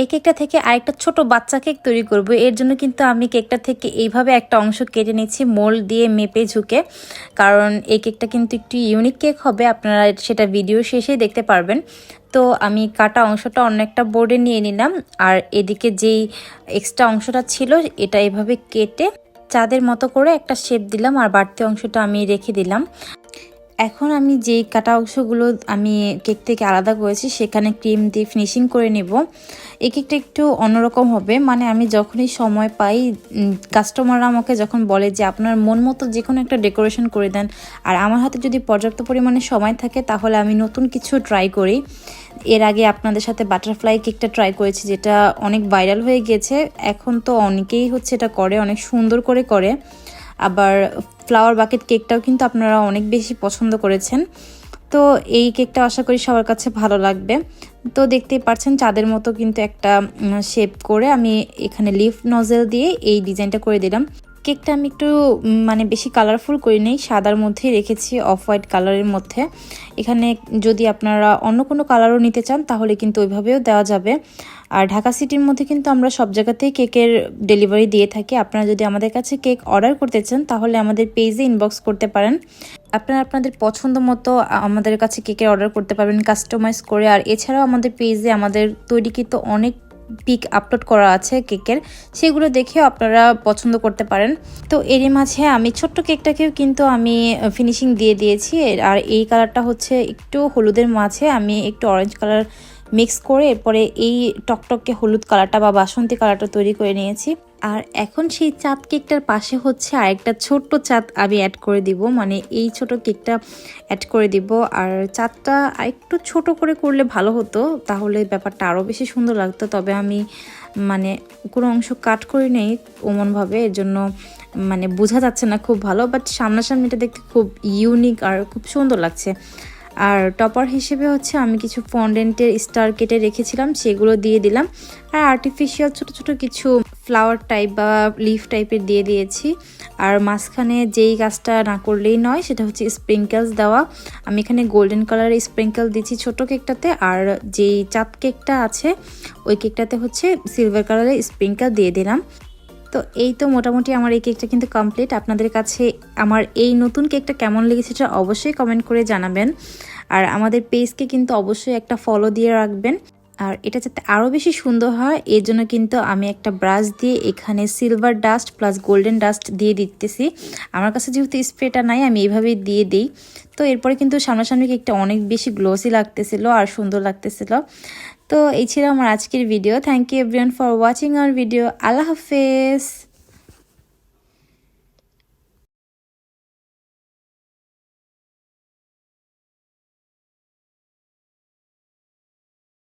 এই কেকটা থেকে আরেকটা ছোট বাচ্চা কেক তৈরি করব। এর জন্য কিন্তু আমি কেকটা থেকে এইভাবে একটা অংশ কেটে নিচ্ছি মোল্ড দিয়ে মেপে ঝুঁকে। কারণ এই কেকটা কিন্তু একটু ইউনিক কেক হবে, আপনারা সেটা ভিডিও শেষেই দেখতে পারবেন। তো আমি কাটা অংশটা অন্য একটা বোর্ডে নিয়ে নিলাম, আর এদিকে যেই এক্সট্রা অংশটা ছিল, এটা এভাবে কেটে চাঁদের মতো করে একটা শেপ দিলাম, আর বাড়তি অংশটা আমি রেখে দিলাম। এখন আমি যেই কাটা অংশগুলো আমি কেক থেকে আলাদা করেছি, সেখানে ক্রিম দিয়ে ফিনিশিং করে নেব। এই কেকটা একটু অন্যরকম হবে মানে আমি যখনই সময় পাই কাস্টমাররা আমাকে যখন বলে যে আপনার মন মতো যে কোনো একটা ডেকোরেশন করে দেন, আর আমার হাতে যদি পর্যাপ্ত পরিমাণে সময় থাকে, তাহলে আমি নতুন কিছু ট্রাই করি। এর আগে আপনাদের সাথে বাটারফ্লাই কেকটা ট্রাই করেছি, যেটা অনেক ভাইরাল হয়ে গিয়েছে। এখন তো অনেকেই হচ্ছে এটা করে, অনেক সুন্দর করে করে। আবার ফ্লাওয়ার বাকেট কেকটাও কিন্তু আপনারা অনেক বেশি পছন্দ করেছেন। তো এই কেকটা আশা করি সবার কাছে ভালো লাগবে। তো দেখতেই পাচ্ছেন চাঁদের মতো কিন্তু একটা শেপ করে আমি এখানে লিফ নজেল দিয়ে এই ডিজাইনটা করে দিলাম। কেকটা আমি একটু মানে বেশি কালারফুল করি নেই। সাদার মধ্যেই রেখেছি অফ হোয়াইট কালারের মধ্যে। এখানে যদি আপনারা অন্য কোনো কালারও নিতে চান, তাহলে কিন্তু ওইভাবেও দেওয়া যাবে। আর ঢাকা সিটির মধ্যে কিন্তু আমরা সব জায়গাতেই কেকের ডেলিভারি দিয়ে থাকি। আপনারা যদি আমাদের কাছে কেক অর্ডার করতে চান, তাহলে আমাদের পেজে ইনবক্স করতে পারেন। আপনারা আপনাদের পছন্দ মতো আমাদের কাছে কেকের অর্ডার করতে পারবেন কাস্টমাইজ করে। আর এছাড়াও আমাদের পেজে আমাদের তৈরিকৃত অনেক পিক আপলোড করা আছে কেকের, সেগুলো দেখেও আপনারা পছন্দ করতে পারেন। তো এরই মাঝে আমি ছোট্ট কেকটাকেও কিন্তু আমি ফিনিশিং দিয়ে দিয়েছি। আর এই কালারটা হচ্ছে একটু হলুদের মাঝে আমি একটু অরেঞ্জ কালার মিক্স করে এরপরে এই টকটককে হলুদ কালারটা বা বাসন্তী কালারটা তৈরি করে নিয়েছি। আর এখন সেই চাঁদ কেকটার পাশে হচ্ছে আরেকটা ছোট্ট চাঁদ আমি অ্যাড করে দিব। মানে এই ছোট কেকটা অ্যাড করে দিব। আর চাঁদটা আরেকটু ছোট করে করলে ভালো হতো, তাহলে ব্যাপারটা আরও বেশি সুন্দর লাগতো। তবে আমি মানে কোনো অংশ কাট করে নেই ওমনভাবে, এর জন্য মানে বোঝা যাচ্ছে না খুব ভালো বাট সামনাসামনিটা দেখতে খুব ইউনিক আর খুব সুন্দর লাগছে। আর টপার হিসেবে হচ্ছে আমি কিছু ফন্ডেন্টের স্টার কেটে রেখেছিলাম, সেগুলো দিয়ে দিলাম। আর আর্টিফিশিয়াল ছোট ছোট কিছু ফ্লাওয়ার টাইপ বা লিফ টাইপের দিয়ে দিয়েছি। আর মাঝখানে যেই গাছটা না করলেই নয়, সেটা হচ্ছে স্প্রিঙ্কেলস দেওয়া। আমি এখানে গোল্ডেন কালারের স্প্রিঙ্কেল দিচ্ছি ছোট কেকটাতে আর যেই চাপ কেকটা আছে, ওই কেকটাতে হচ্ছে সিলভার কালারের স্প্রিঙ্কেল দিয়ে দিলাম। তো এই তো মোটামুটি আমার এই কেকটা কিন্তু কমপ্লিট আপনাদের কাছে আমার এই নতুন কেকটা কেমন লেগেছে সেটা অবশ্যই কমেন্ট করে জানাবেন। আর আমাদের পেজকে কিন্তু অবশ্যই একটা ফলো দিয়ে রাখবেন। আর এটা যাতে আরও বেশি সুন্দর হয়, এর জন্য কিন্তু আমি একটা ব্রাশ দিয়ে এখানে silver dust plus golden dust দিয়ে দিতেছি। আমার কাছে যেহেতু স্প্রেটা নাই, আমি এইভাবেই দিয়ে দিই। তো এরপরে কিন্তু সামনাসামনি কেকটা অনেক বেশি গ্লোসি লাগতেছিল আর সুন্দর লাগতেছিল। তো এই ছিল আমার আজকের video thank you everyone for watching our video আল্লাহ হাফেজ।